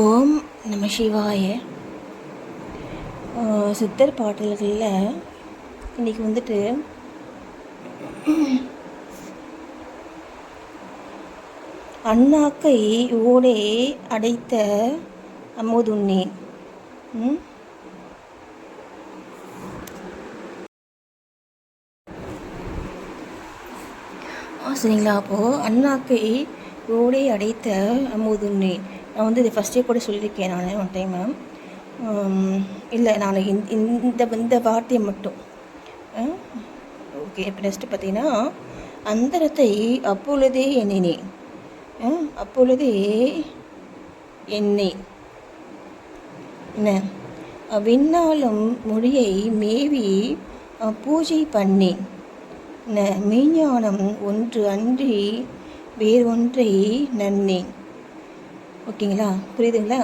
ஓம் நம சிவாய. சித்தர் பாடல்களில் இன்றைக்கி வந்துட்டு அண்ணாக்கை ஓடே அடைத்த அமுதுண்ணி. சரிங்களா. அப்போது அண்ணாக்கை ஓடே அடைத்த அமுதுண்ணி. நான் வந்து இது ஃபஸ்ட்டே கூட சொல்லியிருக்கேன் நான் ஒன் டைம் இல்லை நான் இந்த இந்த இந்த வார்த்தையை மட்டும். ஓகே இப்போ நெக்ஸ்ட்டு பார்த்தீங்கன்னா அந்தரத்தை அப்பொழுதே எண்ணினேன். ஆ, அப்பொழுதே எண்ணேன் என்ன? விண்ணாலும் மொழியை மேவி பூஜை பண்ணேன். ந மெய்ஞானம் ஒன்று அன்றி வேறொன்றை நன்னேன். ஓகேங்களா? புரியுதுங்களா?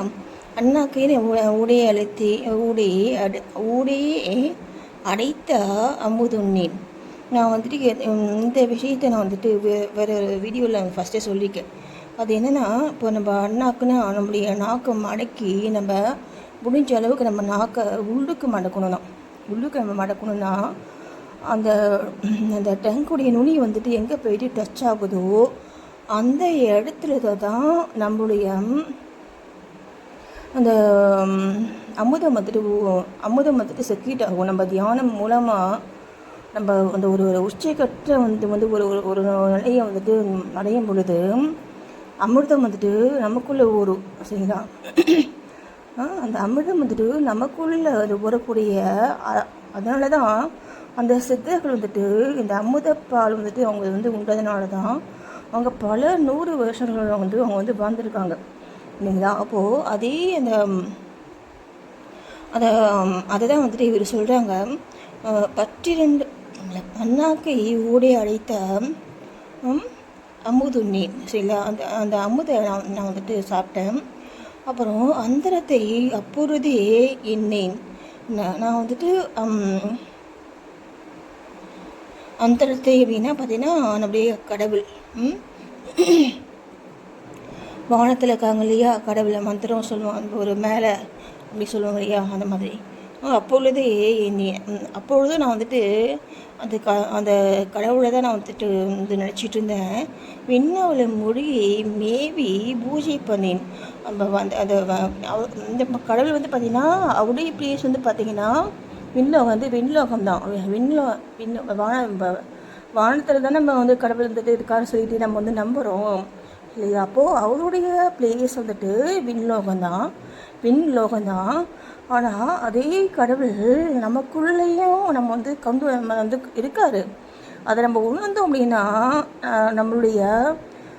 அண்ணாக்கே ஊடே அழுத்தி ஊடையை அடு ஊடையே அடைத்த அமுதுண்ணேன். நான் வந்துட்டு இந்த விஷயத்தை நான் வந்துட்டு வே- வேற ஒரு வீடியோவில் ஃபஸ்ட்டே சொல்லியிருக்கேன் அது என்னென்னா இப்போ நம்ம அண்ணாக்குன்னா நம்முடைய நாக்கை மடக்கி நம்ம முடிஞ்ச அளவுக்கு நம்ம நாக்கை உள்ளுக்கு மடக்கணும்னா உள்ளுக்கு நம்ம மடக்கணும்னா அந்த அந்த டங்குடைய நுனி வந்துட்டு எங்கே போயிட்டு டச் ஆகுதோ அந்த இடத்துல தான் நம்மளுடைய அந்த அமுதம் வந்துட்டு அமுதம் வந்துட்டு செக்ரீட் ஆகும் நம்ம தியானம் மூலமாக நம்ம அந்த ஒரு ஒரு வந்து வந்து ஒரு ஒரு ஒரு நிலையை வந்துட்டு அடையும் பொழுது அமிர்தம் வந்துட்டு நமக்குள்ளே ஊறும். சரிங்களா? அந்த அமிர்தம் வந்துட்டு நமக்குள்ள அது வரக்கூடிய அதனால தான் அந்த சித்தர்கள் வந்துட்டு இந்த அமுதப்பால் வந்துட்டு அவங்க வந்து உண்டதுனால தான் அவங்க பல நூறு வருஷங்களில் வந்து அவங்க வந்து வாழ்ந்துருக்காங்க. இல்லைங்களா? அப்போது அதே அந்த அதை அதை தான் வந்துட்டு இவர் சொல்கிறாங்க பற்றிரண்டு இல்ல, அண்ணாக்கை ஊடே அழைத்த அமுது அமுதுண்ணி சரிங்களா? அந்த அந்த அமுதை நான் நான் வந்துட்டு சாப்பிட்டேன். அப்புறம் அந்தரத்தை அப்பொழுதே எண்ணேன். நான் நான் வந்துட்டு அந்தரத்தை அப்படின்னா பார்த்தீங்கன்னா நம்முடைய கடவுள் வானத்தில் இருக்காங்க இல்லையா கடவுளை மந்திரம் சொல்லுவாங்க ஒரு மேலே அப்படி சொல்லுவாங்க இல்லையா அந்த மாதிரி. அப்பொழுதே நீ அப்பொழுது நான் வந்துட்டு அந்த க அந்த கடவுளை தான் நான் வந்துட்டு வந்து நினச்சிட்டு இருந்தேன். விண்ணவளை மொழியை மேவி பூஜை பண்ணேன். அந்த அந்த இந்த கடவுள் வந்து பார்த்திங்கன்னா அவருடைய பிளேஸ் வந்து பார்த்திங்கன்னா விண்ணோகம் வந்து விண்லோகம் தான் விண்லோ விண்ணோ வான வானத்தில் தான் நம்ம வந்து கடவுள் இருந்துட்டு இருக்காரு சொல்லிட்டு நம்ம வந்து நம்புகிறோம் இல்லையா? அப்போது அவருடைய பிளேஸ் வந்துட்டு விண்லோகம் தான் விண்லோகம் தான் ஆனால் அதே கடவுள் நமக்குள்ளேயும் நம்ம வந்து கொண்டு நம்ம வந்து இருக்காரு. அதை நம்ம உணர்ந்தோம் அப்படின்னா நம்மளுடைய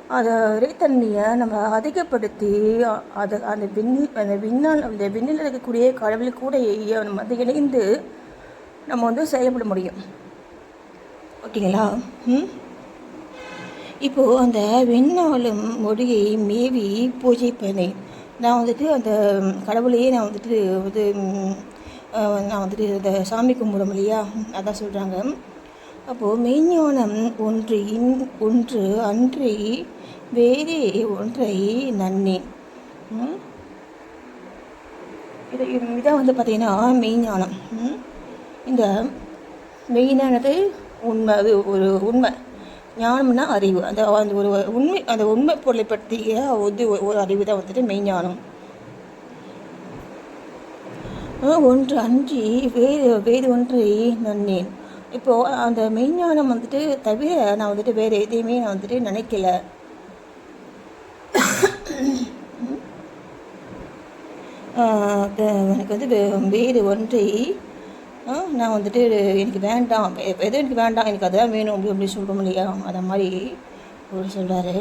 அதை இறைத்தன்மையை நம்ம அதிகப்படுத்தி அது அதை அந்த விண் அந்த விண்ணால் அந்த விண்ணில் இருக்கக்கூடிய கடவுள் கூட நம்ம வந்து இணைந்து நம்ம வந்து செயல்பட முடியும். ஓகேங்களா? ம்? இப்போது அந்த வெண்ணாலும் மொழியை மேவி பூஜை பண்ணேன். நான் வந்துட்டு அந்த கடவுளையே நான் வந்துட்டு இது நான் வந்துட்டு இந்த சாமி கும்பிடும் இல்லையா? அதான் சொல்கிறாங்க அப்போது மெய்ஞானம் ஒன்று இன் ஒன்று அன்றி வேறே ஒன்றை நன்னேன். இது இது- இதான் வந்து பார்த்திங்கன்னா மெய்ஞானம் இந்த மெயினானது உண்மை அது ஒரு உண்மை. ஞானம்னா அறிவு. அந்த அந்த ஒரு உண்மை அந்த உண்மை பொருளை பற்றிய வந்து ஒரு ஒரு அறிவு தான் வந்துட்டு மெய்ஞானம் ஒன்று அன்றி வேறு வேறு ஒன்றை நன்னேன். இப்போது அந்த மெய்ஞானம் வந்துட்டு தவிர நான் வந்துட்டு வேறு எதையுமே நான் வந்துட்டு நினைக்கல ஆஹ் அது எனக்கு வந்து வே- வேறு ஒன்றை நான் வந்துட்டு எனக்கு வேண்டாம் எதுவும் எனக்கு வேண்டாம் எனக்கு அதுதான் வேணும் அப்படி அப்படி சொல்கிறோம் இல்லையா? அதை மாதிரி ஒரு சொல்கிறாரு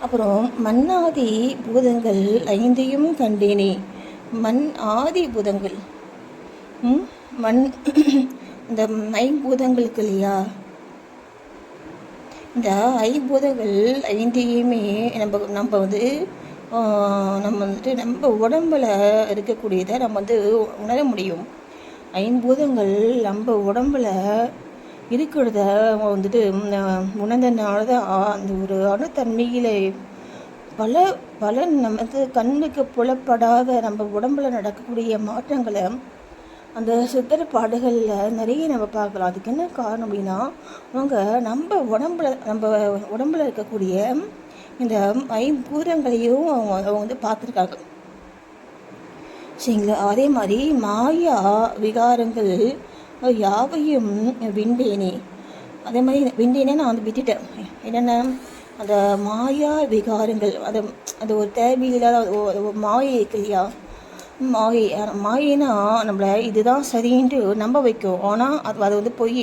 அப்புறம் மண்ணாதி பூதங்கள் ஐந்தையும் கண்டேனே. மண் ஆதி பூதங்கள். ம்? மண் இந்த ஐம்பூதங்களுக்கு இல்லையா? இந்த ஐம்பூதங்கள் ஐந்தையுமே நம்ம நம்ம வந்து நம்ம வந்துட்டு நம்ம உடம்பில் இருக்கக்கூடியதை நம்ம வந்து உணர முடியும். ஐம்பூதங்கள் நம்ம உடம்புல இருக்கிறத வந்துட்டு உணர்ந்தனால தான் அந்த ஒரு அணுத்தன்மையில் பல பல நமது கண்ணுக்கு புலப்படாத நம்ம உடம்புல நடக்கக்கூடிய மாற்றங்களை அந்த சித்தர் பாடுகளில் நிறைய நம்ம பார்க்கலாம். அதுக்கு என்ன காரணம் அப்படின்னா அவங்க நம்ம உடம்புல நம்ம உடம்புல இருக்கக்கூடிய இந்த ஐம்பூரங்களையும் அவங்க அவங்க வந்து பார்த்துருக்காங்க சரிங்களா? அதே மாதிரி மாயா விகாரங்கள் யாவையும் விண்டேனே. அதே மாதிரி விண்டேனே நான் வந்து விட்டுட்டேன். என்னென்ன? அந்த மாயா விகாரங்கள் அது அது ஒரு தேவையில்லாத மாயை இருக்கு இல்லையா மாயை மாயினா நம்மளை இதுதான் சரின்ட்டு நம்ப வைக்கும். ஆனால் அது அது வந்து பொய்.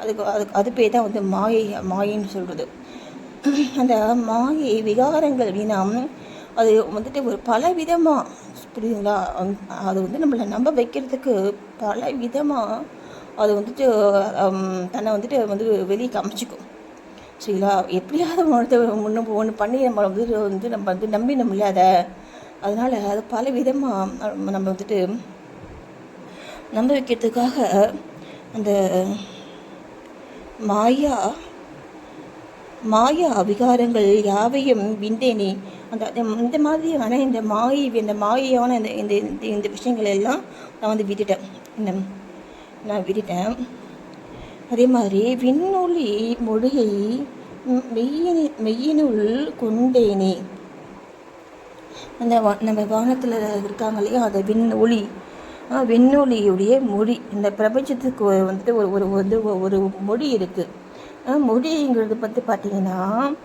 அதுக்கு அதுக்கு அது பேர் தான் வந்து மாயை மாயின்னு சொல்கிறது அந்த மாயை விகாரங்கள் அப்படின்னா அது வந்துட்டு ஒரு பல விதமாக புரியுதுங்களா அது வந்து நம்மளை நம்ப வைக்கிறதுக்கு பல விதமாக அது வந்துட்டு தன்னை வந்துட்டு வந்து வெளியே காமிச்சிக்கும். சரிங்களா? எப்படியாவது ஒன்று ஒன்று ஒன்று பண்ணி நம்ம வந்து வந்து நம்ம வந்து நம்பி நம்ம அதை அதனால் அது பல விதமாக நம்ம வந்துட்டு நம்ப வைக்கிறதுக்காக அந்த மாயா மாயா விகாரங்கள் யாவையும் விந்தேனே அந்த இந்த மாதிரியான இந்த மாயை இந்த மாயையான இந்த இந்த இந்த- இந்த விஷயங்கள் எல்லாம் நான் வந்து விட்டுட்டேன். இந்த நான் விட்டுட்டேன். அதே மாதிரி விண்ணொளி மொழியை மெய்யினி மெய்யினுள் கொண்டேனே அந்த வா- நம்ம வானத்தில் இருக்காங்க இல்லையா? அந்த விண் விண்ணொலியுடைய மொழி. இந்த பிரபஞ்சத்துக்கு வந்துட்டு ஒரு ஒரு வந்து ஒரு மொழி இருக்குது மொழிங்கிறது பற்றி பார்த்தீங்கன்னா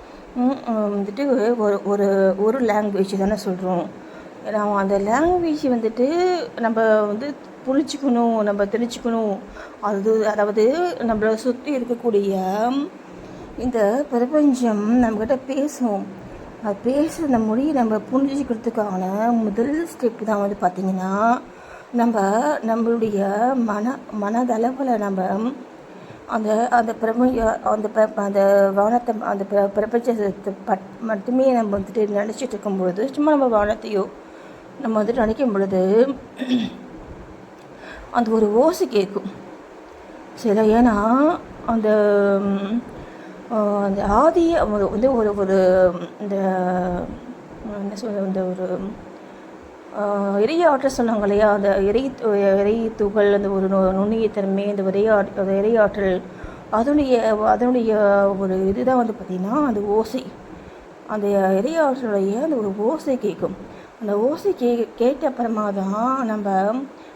வந்துட்டு ஒரு ஒரு ஒரு லாங்குவேஜ் தானே சொல்கிறோம் அந்த லாங்குவேஜ் வந்துட்டு நம்ம வந்து புரிஞ்சுக்கணும் நம்ம தெரிஞ்சுக்கணும். அது அதாவது நம்மளை சுற்றி இருக்கக்கூடிய இந்த பிரபஞ்சம் நம்மக்கிட்ட பேசும். அது பேசுகிற அந்த மொழியை நம்ம புரிஞ்சுக்கிறதுக்கான முதல் ஸ்டெப் தான் வந்து பார்த்திங்கன்னா நம்ம நம்மளுடைய மன மனதளவில் நம்ம அந்த அந்த பிரபஞ்ச அந்த அந்த வானத்தை அந்த பிர பிரபஞ்சத்தை பட் மட்டுமே நம்ம வந்துட்டு நினச்சிட்டு இருக்கும்பொழுது சும்மா நம்ம வானத்தையோ நம்ம வந்துட்டு நினைக்கும் பொழுது அந்த ஒரு ஓசை கேட்கும். சரி ஏன்னா அந்த அந்த ஆதி ஒரு வந்து ஒரு ஒரு இந்த என்ன சொல்கிறது இந்த ஒரு இறைய ஆற்றல் சொன்னாங்க இல்லையா? அந்த இறை இறை துகள் அந்த ஒரு நு- நுண்ணிய தன்மை அந்த இறை அந்த இறை ஆற்றல் அதனுடைய அதனுடைய ஒரு இதுதான் வந்து பார்த்திங்கன்னா அந்த ஓசை. அந்த இறையாற்றலுடைய அந்த ஒரு ஓசை கேட்கும். அந்த ஓசை கே கேட்ட அப்புறமா தான் நம்ம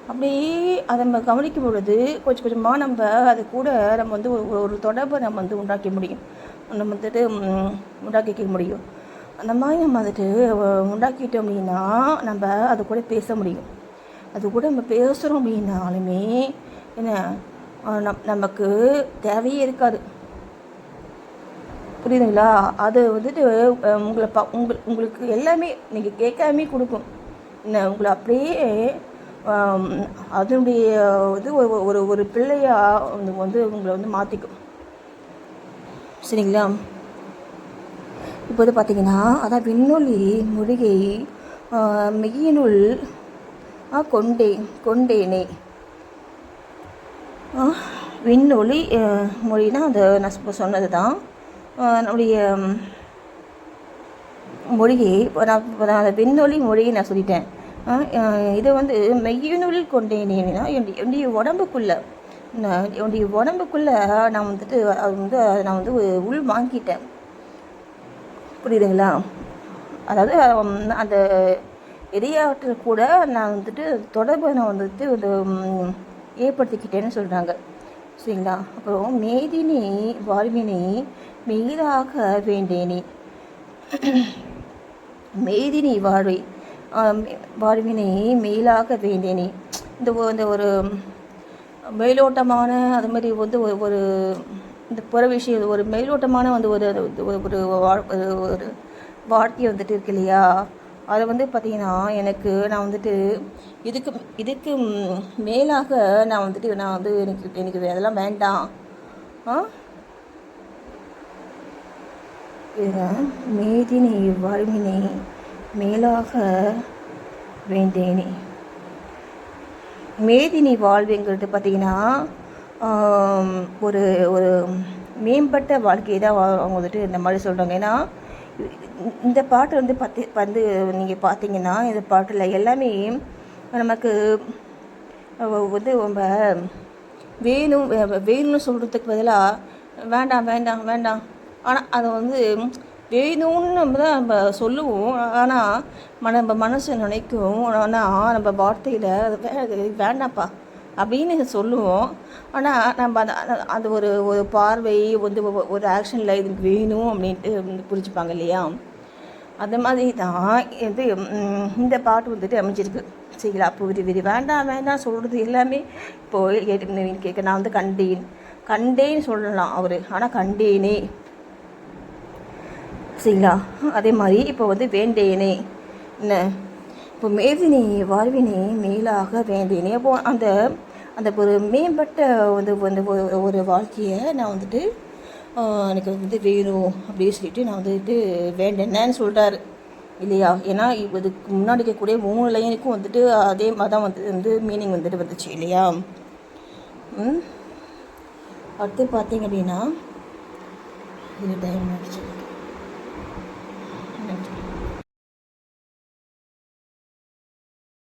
அப்படியே அதை நம்ம கவனிக்கும் பொழுது கொஞ்சம் கொஞ்சமாக நம்ம அது கூட நம்ம வந்து ஒரு ஒரு தொடர்பை நம்ம வந்து உண்டாக்க முடியும். நம்ம வந்துட்டு உண்டாக்கிக்க முடியும். அந்த மாதிரி நம்ம வந்துட்டு உண்டாக்கிட்டோம் அப்படின்னா நம்ம அது கூட பேச முடியும். அது கூட நம்ம பேசுகிறோம் அப்படின்னாலுமே என்ன நம் நமக்கு தேவையே இருக்காது. புரியுதுங்களா? அது வந்துட்டு உங்களை பா உங்கள் உங்களுக்கு எல்லாமே நீங்கள் கேட்காமே கொடுக்கும். என்ன உங்களை அப்படியே அதனுடைய இது ஒரு ஒரு ஒரு பிள்ளையாக வந்து உங்களை வந்து மாற்றிக்கும் சரிங்களா? இப்போ வந்து பார்த்தீங்கன்னா அதான் விண்ணொலி மொழிகை மெய்யினுள் ஆ, கொண்டே கொண்டேனே. விண்ணொலி மொழினா அந்த நான் இப்போ சொன்னது தான் நம்முடைய மொழியை நான் அந்த விண்ணொலி மொழியை நான் சொல்லிட்டேன். இதை வந்து மெய்யினுள் கொண்டேனேனா என்னுடைய என்னுடைய உடம்புக்குள்ளே நான் என்னுடைய உடம்புக்குள்ளே நான் வந்துட்டு அது வந்து அதை நான் வந்து உள் வாங்கிட்டேன். புரியுதுங்களா? அதாவது அந்த இடையாற்றல் கூட நான் வந்துட்டு தொடர்பை நான் வந்துட்டு ஒரு ஏற்படுத்திக்கிட்டேன்னு சொல்கிறாங்க சரிங்களா? அப்புறம் மேதினி வாழ்வினை மெய்தாக வேண்டேனே. மேதினி வாழ்வை வாழ்வினை மேலாக வேண்டேனே இந்த இந்த ஒரு மேலோட்டமான அது மாதிரி வந்து ஒரு ஒரு இந்த புற விஷயம் ஒரு மேலோட்டமான வந்து ஒரு ஒரு ஒரு வா- ஒரு ஒரு வார்த்தை வந்துட்டு இருக்கு இல்லையா? அதை வந்து பார்த்திங்கன்னா எனக்கு நான் வந்துட்டு இதுக்கு இதுக்கு மேலாக நான் வந்துட்டு நான் வந்து எனக்கு எனக்கு அதெல்லாம் வேண்டாம். ஆ? மேதினை மேதினி வாழ்வினை மேலாக வேண்டேனே மேதினி வாழ்வுங்கிறது பார்த்திங்கன்னா ஒரு ஒரு மேம்பட்ட வாழ்க்கையை தான் வா- அவங்க வந்துட்டு இந்த மாதிரி சொல்கிறாங்க ஏன்னா இந்த பாட்டு வந்து பத்தி வந்து நீங்கள் பார்த்தீங்கன்னா இந்த பாட்டில் எல்லாமே நமக்கு வந்து ரொம்ப வேணும் வே- வேணும்னு சொல்கிறதுக்கு பதிலாக வேண்டாம் வேண்டாம் வேண்டாம். ஆனால் அதை வந்து வேணும்னு நம்ம தான் நம்ம சொல்லுவோம். ஆனால் மன நம்ம மனசு நினைக்கும். ஆனால் நம்ம வார்த்தையில் அது வே வேண்டாம்ப்பா அப்படின்னு சொல்லுவோம். ஆனால் நம்ம அந்த அந்த- ஒரு ஒரு பார்வை வந்து ஒரு ஆக்ஷனில் இதுக்கு வேணும் அப்படின்ட்டு வந்து புரிஞ்சுப்பாங்க இல்லையா? அந்த மாதிரி தான் இது இந்த பாட்டு வந்துட்டு அமைஞ்சிருக்கு. சரிங்களா? அப்போ விரி விரி வேண்டாம் வேண்டாம் சொல்கிறது எல்லாமே இப்போது கேட்டு கேட்க நான் வந்து கண்டேன். கண்டேன்னு சொல்லலாம் அவர். ஆனால் கண்டேனே. சரிங்களா அதே மாதிரி இப்போ வந்து வேண்டேனே. என்ன? இப்போ மேதினி வாழ்வினே மேலாக வேண்டேனே. அப்போ அந்த அந்த ஒரு மேம்பட்ட வந்து வந்து ஒரு- வாழ்க்கையை நான் வந்துட்டு எனக்கு வந்து வேணும் அப்படின்னு சொல்லிட்டு நான் வந்துட்டு வேண்டேனேன்னு சொல்கிறார் இல்லையா? ஏன்னா இப்போ இதுக்கு முன்னாடி இருக்கக்கூடிய மூணு லைனுக்கும் வந்துட்டு அதே மாதிரி தான் வந்து வந்து மீனிங் வந்துட்டு வந்துச்சு இல்லையா? ம். அடுத்து பார்த்தீங்க அப்படின்னா இது டைம் ஆகிடுச்சு